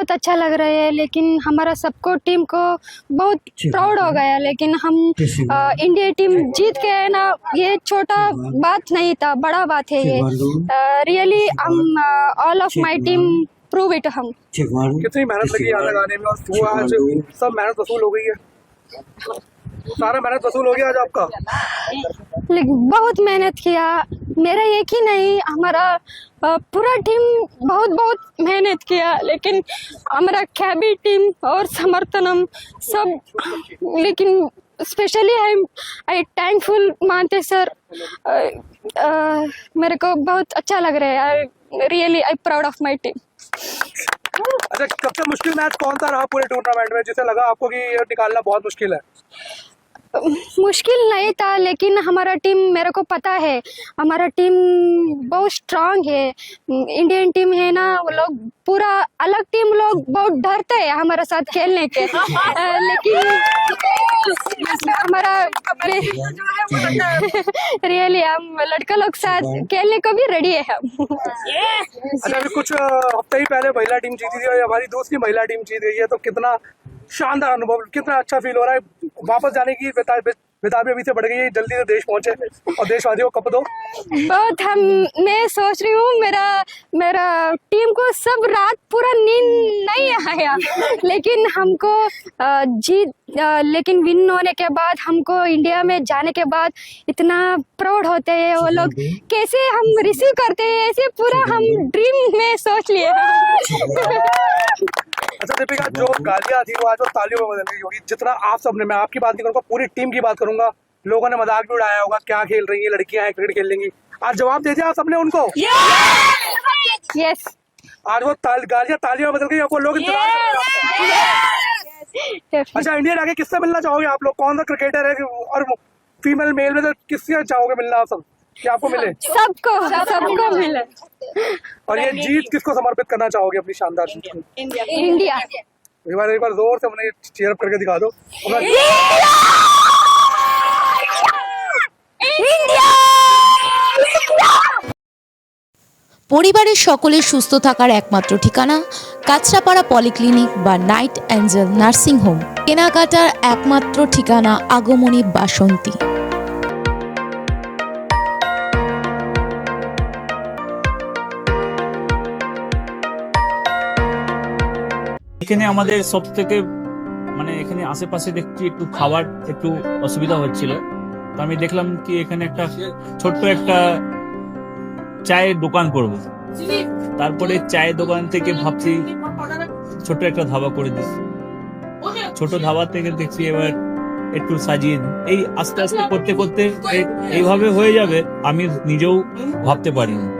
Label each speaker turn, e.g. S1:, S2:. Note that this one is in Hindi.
S1: बहुत अच्छा लग रहा है लेकिन हमारा सबको टीम को बहुत प्राउड हो गया लेकिन हम अ, इंडिया टीम जीत के है ना ये छोटा बात नहीं। था बड़ा बात है ये। रियली हम all of my team prove it हम।
S2: कितनी मेहनत लगी यहाँ आने में और वो आज सब मेहनत वसूल हो गई है। सारा मेहनत वसूल हो गया आज आपका।
S1: बहुत मेहनत किया मेरा एक ही नहीं, हमारा पूरा टीम बहुत बहुत मेहनत किया, लेकिन हमारा कैबी टीम और समर्थनम सब, लेकिन स्पेशली आई आई थैंकफुल मानते सर मेरे को बहुत अच्छा लग रहा है really I proud of my team
S2: अच्छा सबसे मुश्किल मैच कौन सा रहा पूरे टूर्नामेंट में, जिसे लगा आपको कि निकालना बहुत मुश्किल है?
S1: मुश्किल नहीं था लेकिन हमारा टीम मेरे को पता है। हमारा टीम बहुत स्ट्रांग है। इंडियन टीम है ना वो लोग पूरा अलग टीम लोग बहुत डरते हैं हमारे साथ खेलने के। लेकिन हमारा रियली हम लड़का लोग साथ खेलने को भी रेडी है हम।
S2: अच्छा अभी कुछ हफ़्ते ही पहले महिला टीम जीती थी और हमारी दूसरी महिला टीम जीत गई है तो कितना शानदार अनुभव कितना अच्छा फील हो रहा है। वापस जाने की बेताबी अभी से बढ़ गई है, जल्दी से देश पहुँचे और देशवासियों को कप दो।
S1: बहुत हम, मैं सोच रही हूँ, मेरा मेरा टीम को सब रात पूरा नींद नहीं आया। लेकिन हमको जीत लेकिन विन होने के बाद हमको इंडिया में जाने के बाद इतना प्राउड होते हैं वो लोग। कैसे हम रिसीव करते हैं? ऐसे पूरा हम ड्रीम में सोच लिए।
S2: अच्छा दीपिका जो गालियाँ थी वो आज वो तालियों में बदल गई होगी। जितना आप सबने मैं आपकी बात नहीं करूँगा पूरी टीम की बात करूँगा। लोगों ने मज़ाक भी उड़ाया होगा क्या खेल रही है लड़कियाँ हैं क्रिकेट खेल लेंगी। आज जवाब दे दिया आप सबने उनको।
S1: यस
S2: आज वो ताल, गालियाँ तालियों बदल गई अब वो लोग इंतज़ार अच्छा इंडिया आगे किससे मिलना चाहोगे आप लोग? कौन सा क्रिकेटर है और फीमेल मेल में तो किससे चाहोगे मिलना आप सब? कि आपको मिले?
S1: सबको सबको मिले।
S2: और ये जीत किसको समर्पित करना चाहोगे अपनी शानदार जीत को?
S1: इंडिया
S2: एक बार एक बार ज़ोर से उन्हें चेयर करके दिखा दो।
S3: পরিবারের সকলের সুস্থ থাকার একমাত্র ঠিকানা কাছড়াপাড়া পলিক্লিনিক বা নাইট অ্যাঞ্জেল নার্সিং হোম। কেনাকাটার একমাত্র ঠিকানা আগমনী বাসন্তী।
S4: এখানে আমাদের সব থেকে মানে এখানে আশেপাশে দেখছি একটু খাবার, একটু অসুবিধা হচ্ছিল। তো আমি দেখলাম কি এখানে একটা ছোট্ট একটা চায়ের দোকান করব। তারপরে চায়ের দোকান থেকে ভাবছি ছোট একটা ধাবা করে দিস ছোট ধাবা থেকে দেখছি এবার একটু সাজিয়ে। এই আস্তে আস্তে করতে করতে এই- এইভাবে হয়ে যাবে আমি নিজেও ভাবতে পারিনি।